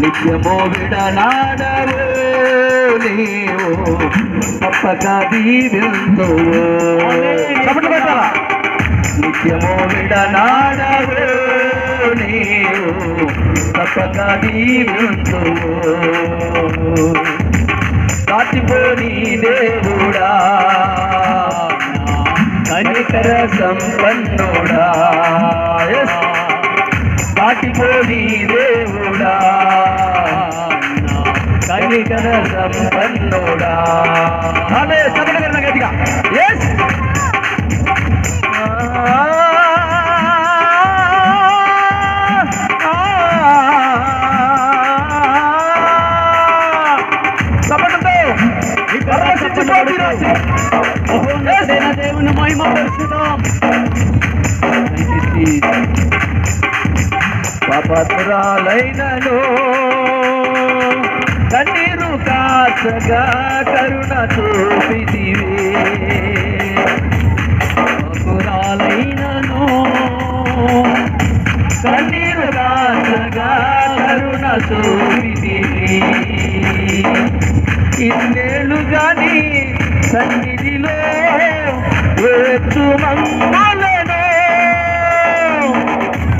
నిత్యమో విడనాడవు నీవు తప్పక దీవిందువు? నిత్యమో విడనాడవు నీవు తప్పక దీవిందువు దాటిపోని దేవుడా కనికర సంపన్నుడా. దాటిపోని దేవుడా కనికర సంపన్నుడా. ఆమె కొట్టాలా గట్టిగా ఎస్ దేవుని మహిమ పాపతురాలైనను కన్నీరు కాసగా కరుణ చూపితివి. పాపురాలైనను కన్నీరు కాసగా కరుణ చూపితివి. ఇన్నేళ్ళు గాని సన్నిధిలో వేచు మంగళను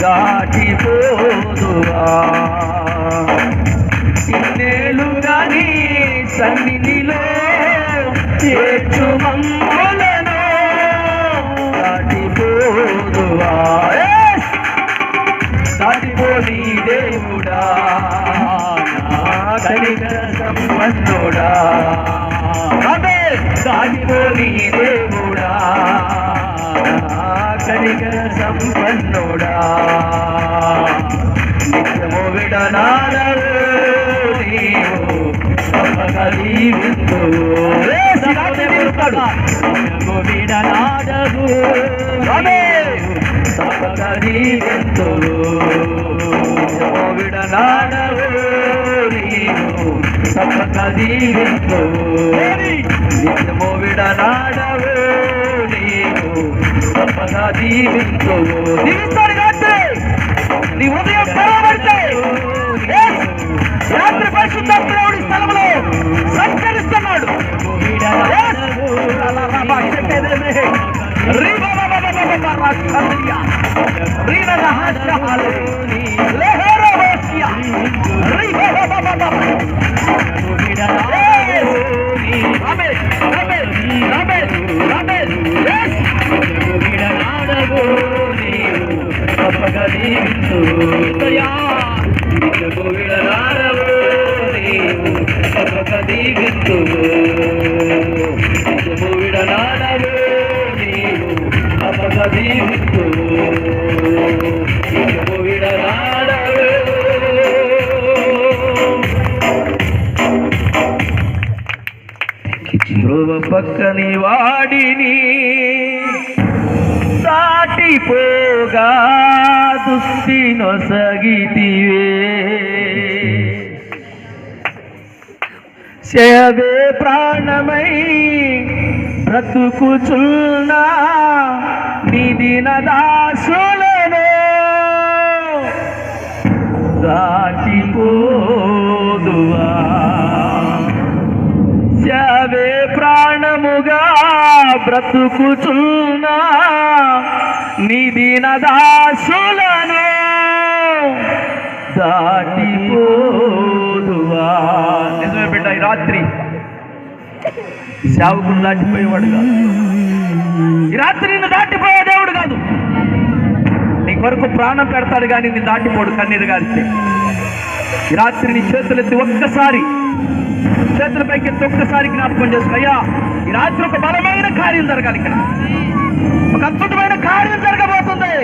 దాటిపోదువా. సన్నిధిలో వేచు దాటిపోదువా. దాటిపోని దేవుడా నా సంపన్నుడా. అదే దాటిపోని దేవుడా నా సంపన్నుడా. నిత్యము విడనాడవు దీవిందువు. ఏ విడనాడవు నీవు తప్పక దీవిందువు. నిత్యము విడనాడవు నీవు తప్పక నీ ఉదయం తెరవబడితే రిబబబబబబ రాక్షసీయ. రీనరహస్యహాలు. లెహరవోస్య. రిబబబబబబ. Yes! రమేష్, రమేష్, రమేష్, రమేష్. Yes! విడనాడవు నీవు తప్పక దీవించు. దయా నిత్యము విడనాడవు నీవు తప్పక దీవించువు. తప్పక దీవించువు. ధ్రువ పక్కని వాడిని దాటిపోగా దుస్తి నొసగితివే సేవే ప్రాణమై బ్రతుకుచున్నా నిదిన దాసులను దాటిపోదువా. సేవే ప్రాణముగా బ్రతుకుచున్నా నిదిన దాసులను దాటిపోదువా. నిజమే బిడ్డ ఈ రాత్రి సేవకులు దాటిపోయేవాడు కాదు ఈ రాత్రి నిన్ను దాటిపోయే దేవుడు కాదు. నీ కొరకు ప్రాణం పెడతాడు కానీ నిన్ను దాటిపోడు కన్నీరు గారిస్తే. ఈ రాత్రి నీ చేతులెత్తి ఒక్కసారి చేతుల పైకి ఎత్తి ఒక్కసారి జ్ఞాపకం చేసుకయ్యా ఈ రాత్రి ఒక బలమైన కార్యం జరగాలి ఇక్కడ. ఒక అద్భుతమైన కార్యం జరగబోతుంది.